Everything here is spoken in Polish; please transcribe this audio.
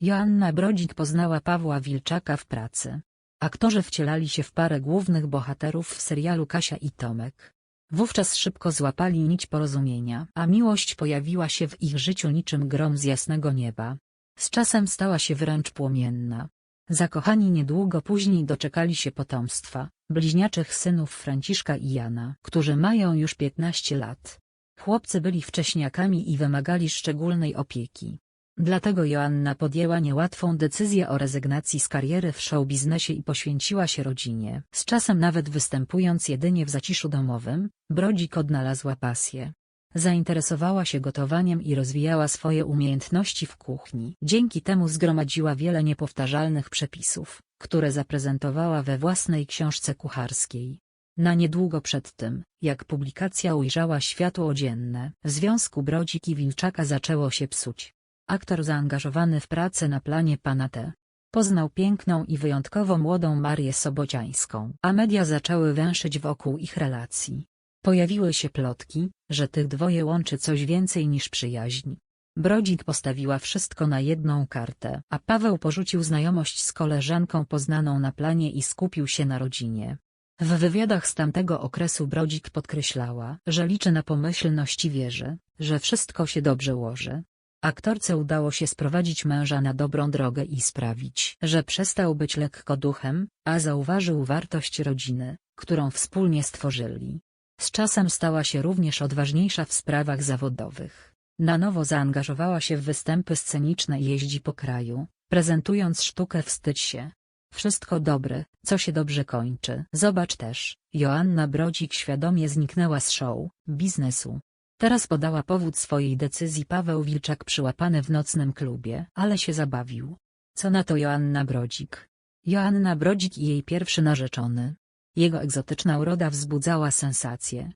Joanna Brodzik poznała Pawła Wilczaka w pracy. Aktorzy wcielali się w parę głównych bohaterów w serialu Kasia i Tomek. Wówczas szybko złapali nić porozumienia, a miłość pojawiła się w ich życiu niczym grom z jasnego nieba. Z czasem stała się wręcz płomienna. Zakochani niedługo później doczekali się potomstwa, bliźniaczych synów Franciszka i Jana, którzy mają już 15 lat. Chłopcy byli wcześniakami i wymagali szczególnej opieki. Dlatego Joanna podjęła niełatwą decyzję o rezygnacji z kariery w showbiznesie i poświęciła się rodzinie. Z czasem nawet występując jedynie w zaciszu domowym, Brodzik odnalazła pasję. Zainteresowała się gotowaniem i rozwijała swoje umiejętności w kuchni. Dzięki temu zgromadziła wiele niepowtarzalnych przepisów, które zaprezentowała we własnej książce kucharskiej. Na niedługo przed tym, jak publikacja ujrzała światło dzienne, w związku Brodzik i Wilczaka zaczęło się psuć. Aktor zaangażowany w pracę na planie Pana T. Poznał piękną i wyjątkowo młodą Marię Sobociańską, a media zaczęły węszyć wokół ich relacji. Pojawiły się plotki, że tych dwoje łączy coś więcej niż przyjaźń. Brodzik postawiła wszystko na jedną kartę, a Paweł porzucił znajomość z koleżanką poznaną na planie i skupił się na rodzinie. W wywiadach z tamtego okresu Brodzik podkreślała, że liczy na pomyślność i wierzy, że wszystko się dobrze ułoży. Aktorce udało się sprowadzić męża na dobrą drogę i sprawić, że przestał być lekkoduchem, a zauważył wartość rodziny, którą wspólnie stworzyli. Z czasem stała się również odważniejsza w sprawach zawodowych. Na nowo zaangażowała się w występy sceniczne i jeździ po kraju, prezentując sztukę Wstydź się. Wszystko dobre, co się dobrze kończy. Zobacz też, Joanna Brodzik świadomie zniknęła z show, biznesu. Teraz podała powód swojej decyzji Paweł Wilczak przyłapany w nocnym klubie, ale się zabawił. Co na to Joanna Brodzik? Joanna Brodzik i jej pierwszy narzeczony. Jego egzotyczna uroda wzbudzała sensację,